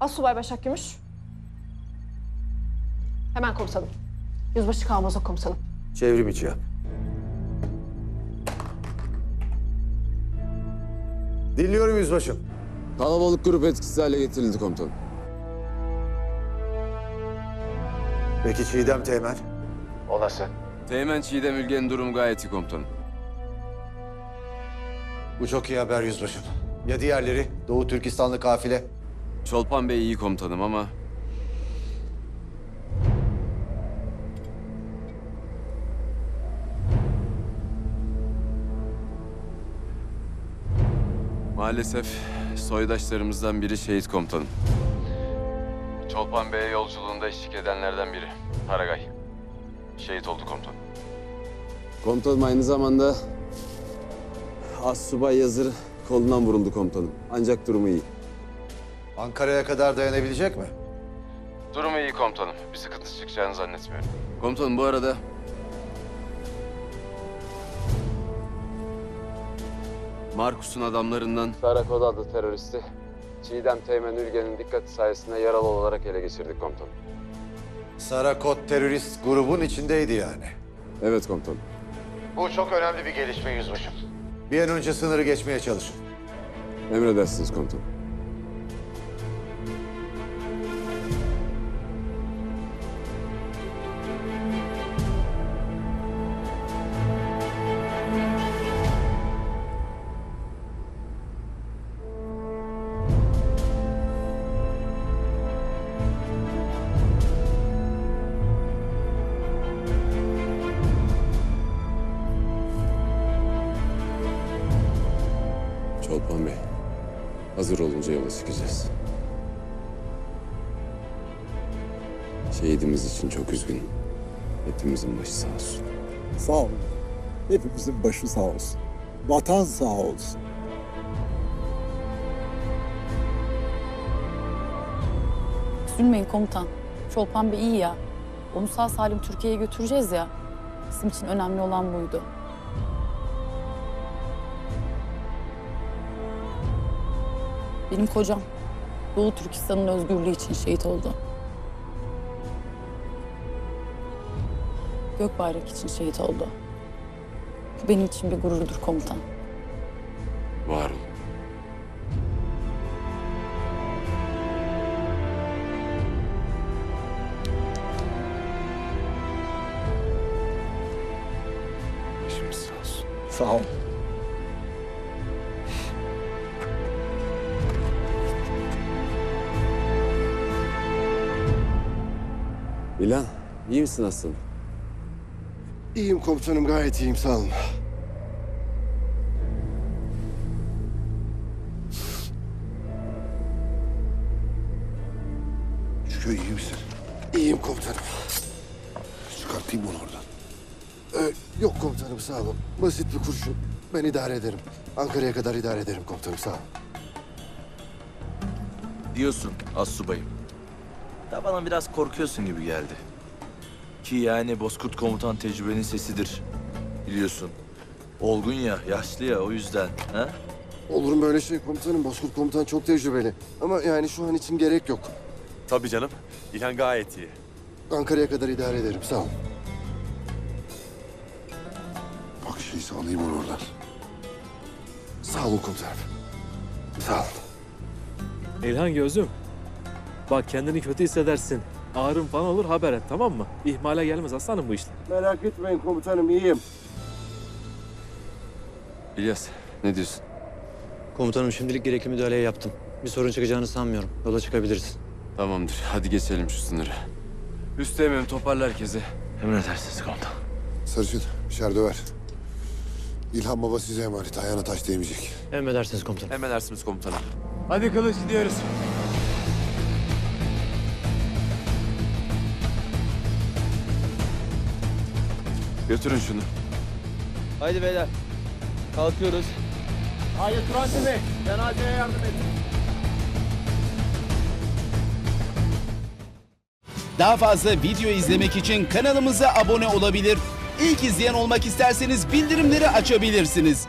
Asubay Başak Gümüş. Hemen komutanım. Yüzbaşı Kalmaz'a komutanım. Çevrim içi yap. Dinliyorum yüzbaşım. Kalabalık grup etkisiz hale getirildi komutanım. Peki Çiğdem Teğmen? O nasıl? Teğmen Çiğdem Ülgen'in durumu gayet iyi komutanım. Bu çok iyi haber yüzbaşım. Ya diğerleri? Doğu Türkistanlı kafile. Çolpan Bey iyi komutanım ama... Maalesef soydaşlarımızdan biri şehit komutanım. Çolpan Bey'e yolculuğunda eşlik edenlerden biri. Haragay. Şehit oldu komutanım. Komutanım aynı zamanda Assubay Yazır kolundan vuruldu komutanım. Ancak durumu iyi. Ankara'ya kadar dayanabilecek mi? Durumu iyi komutanım. Bir sıkıntı çıkacağını zannetmiyorum. Komutanım bu arada... Markus'un adamlarından... Sarakod adlı teröristi Çiğdem Teğmen Ülgen'in dikkati sayesinde yaralı olarak ele geçirdik komutanım. Sarakot terörist grubun içindeydi yani. Evet komutanım. Bu çok önemli bir gelişme yüzbaşım. Bir an önce sınırı geçmeye çalışın. Emredersiniz komutanım. Bey, hazır olunca yola çıkacağız. Şehidimiz için çok üzgünüm. Hepimizin başı sağ olsun. Sağ olun. Hepimizin başı sağ olsun. Vatan sağ olsun. Üzülmeyin komutan. Çolpan Bey iyi ya. Onu sağ salim Türkiye'ye götüreceğiz ya. Bizim için önemli olan buydu. Benim kocam Doğu Türkistan'ın özgürlüğü için şehit oldu. Gökbayrak için şehit oldu. Bu benim için bir gururdur komutan. Var. Başımız sağ olsun. İlhan, iyi misin aslanım? İyiyim komutanım gayet iyiyim sağ olun. Şükrü iyi misin? İyiyim komutanım. Çıkartayım onu oradan. Ee, yok komutanım sağ olun. Basit bir kurşun. Ben idare ederim. Ankara'ya kadar idare ederim komutanım sağ olun. diyorsun astsubayım. Da bana biraz korkuyorsun gibi geldi. Ki yani Bozkurt komutan tecrübenin sesidir. Biliyorsun. Olgun ya, yaşlı ya o yüzden. Ha? Olur mu böyle şey komutanım? Bozkurt komutan çok tecrübeli. Ama yani şu an için gerek yok. Tabii canım. İlhan gayet iyi. Ankara'ya kadar idare ederim sağ olun. Bak şeyse alayım onu oradan. Sağ olun komutanım. Sağ olun. İlhan gözüm. Bak kendini kötü hissedersin. Ağrın falan olur haber et tamam mı? İhmale gelmez aslanım bu işler. Merak etmeyin komutanım iyiyim. İlyas, ne diyorsun? Komutanım şimdilik gerekli müdahaleyi yaptım. Bir sorun çıkacağını sanmıyorum. Yola çıkabiliriz. Tamamdır, hadi geçelim şu sınırı. Üsteğmenim toparla herkesi. Emredersiniz komutan. Sarışın şer döver. İlhan baba size emanet. Ayağına taş değmeyecek. Emredersiniz komutanım. Emredersiniz komutanım. Hadi kılıç gidiyoruz. Götürün şunu. Haydi beyler. Kalkıyoruz. Hayır Turanti Bey. Cenazeye yardım edin. Daha fazla video izlemek için kanalımıza abone olabilir. İlk izleyen olmak isterseniz bildirimleri açabilirsiniz.